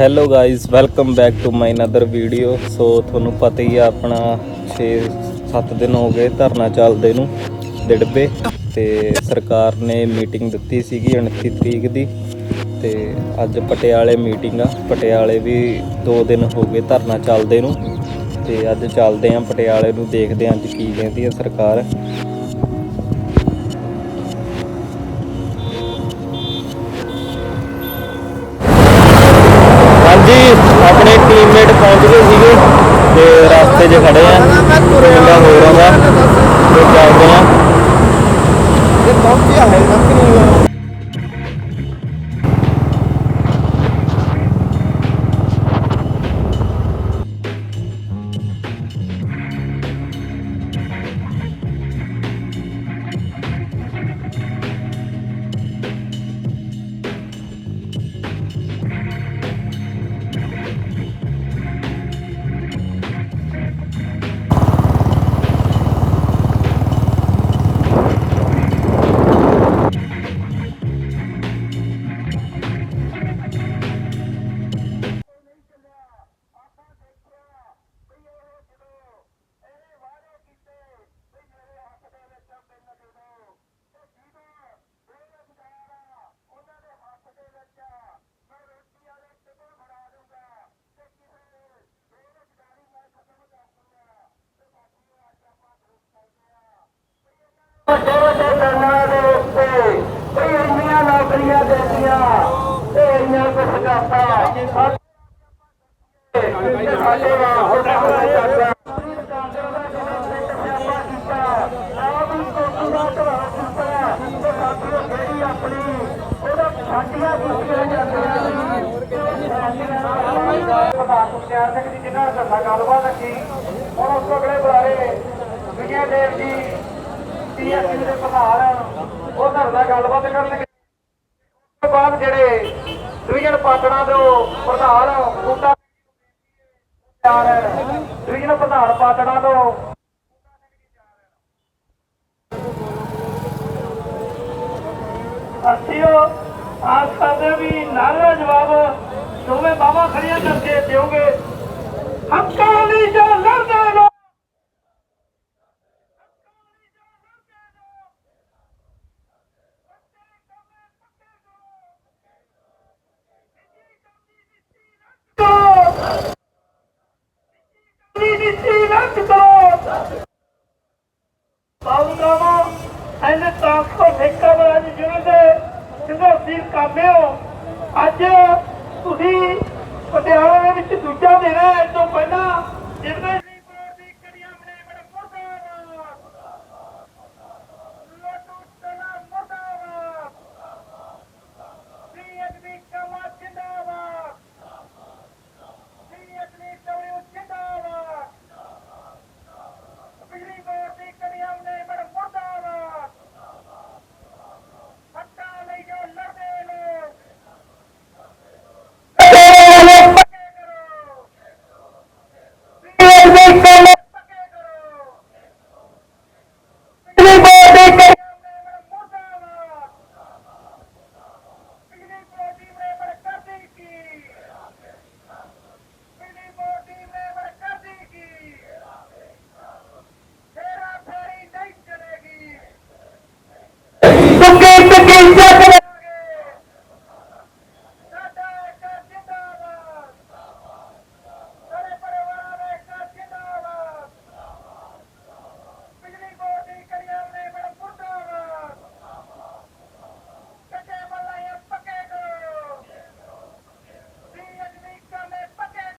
Hello guys welcome back to my another video so ਤੁਹਾਨੂੰ ਪਤਾ ਹੀ ਆ ਆਪਣਾ 6-7 ਦਿਨ ਹੋ ਗਏ ਧਰਨਾ ਚੱਲਦੇ ਨੂੰ ਡਿੜਬੇ ਤੇ ਸਰਕਾਰ ਨੇ ਮੀਟਿੰਗ ਦਿੱਤੀ ਸੀਗੀ 29 ਤਰੀਕ ਦੀ ਤੇ ਅੱਜ ਪਟਿਆਲੇ ਮੀਟਿੰਗ ਆ। ਪਟਿਆਲੇ ਵੀ 2 ਦਿਨ ਹੋ ਗਏ ਧਰਨਾ ਚੱਲਦੇ ਨੂੰ ਤੇ ਅੱਜ ਚੱਲਦੇ ਆਂ ਪਟਿਆਲੇ ਨੂੰ ਦੇਖਦੇ ਆਂ ਅੱਜ ਕੀ ਕਹਿੰਦੀ ਆ ਸਰਕਾਰ। ਆਪਣੇ ਟੀਮਮੇਟ ਪਹੁੰਚ ਗਏ ਸੀਗੇ ਤੇ ਰਸਤੇ 'ਚ ਖੜੇ ਆ। ਮੁੰਡਾ ਹੋ ਰਹਾ ਤੇ ਚੱਲਦੇ ਆ। ਇਹ ਪਹੁੰਚਿਆ ਹੈ ਨਾ ਕਿ ਨਹੀਂ ਨੌਕਰੀਆਂ ਦੇਤੀਆਂ ਤੇ ਇੰਨੀਆਂ ਕੁਛ ਕਰਤਾ ਸਾਡੇ ਵਾਸਤੇ ਚਾਚਾ ਸਾਡੀਆਂ ਸਿੰਘ ਜੀ ਜਿਨ੍ਹਾਂ ਨੇ ਗੱਲਬਾਤ ਰੱਖੀ ਹੁਣ ਉਸ ਤੋਂ ਅਗਲੇ ਬੁਲਾਰੇ ਵਿਜੇ ਦੇਵ ਜੀ ਪੀਐਸਸੀ ਦੇ ਪ੍ਰਧਾਨ ਉਹ ਧਰਨਾ ਗੱਲਬਾਤ ਕਰਨਗੇ ਬਾਅਦ ਜਿਹੜੇ ਡਿਵੀਜ਼ਨ ਪਾਟਣਾ ਦੇ ਪ੍ਰਧਾਨ ਬੂਟਾ ਤਿਆਰ ਡਿਵੀਜ਼ਨ ਪ੍ਰਧਾਨ ਪਾਟਣਾ ਤੋਂ ਅਸੀਂ ਆਸ ਕਰਦੇ ਵੀ ਨਾਰਾ ਜਵਾਬ ਦੋਵੇਂ ਬਾਵਾ ਖੜੀਆਂ ਕਰਕੇ ਦਿਓਗੇ। ਹੱਕਾਂ ਨੀਤੀ ਰੱਦ ਕਰੋ ਬਾਉਨਾਮਾ ਐਨੇ ਟ੍ਰਾਂਸਪੋਰਟ ਠੇਕਾ ਵਾਲਾ ਜੀ ਦੇ ਸੰਘਰਸ਼ੀ ਕਾਮੇ ਹੋ ਅੱਜ ਤੁਸੀਂ ਪਟਿਆਲਾ ਦੇ ਵਿੱਚ ਦੂਜਾ ਦਿਨ ਹੈ ਇਸ ਤੋਂ ਪਹਿਲਾਂ ਜਿਹਦੇ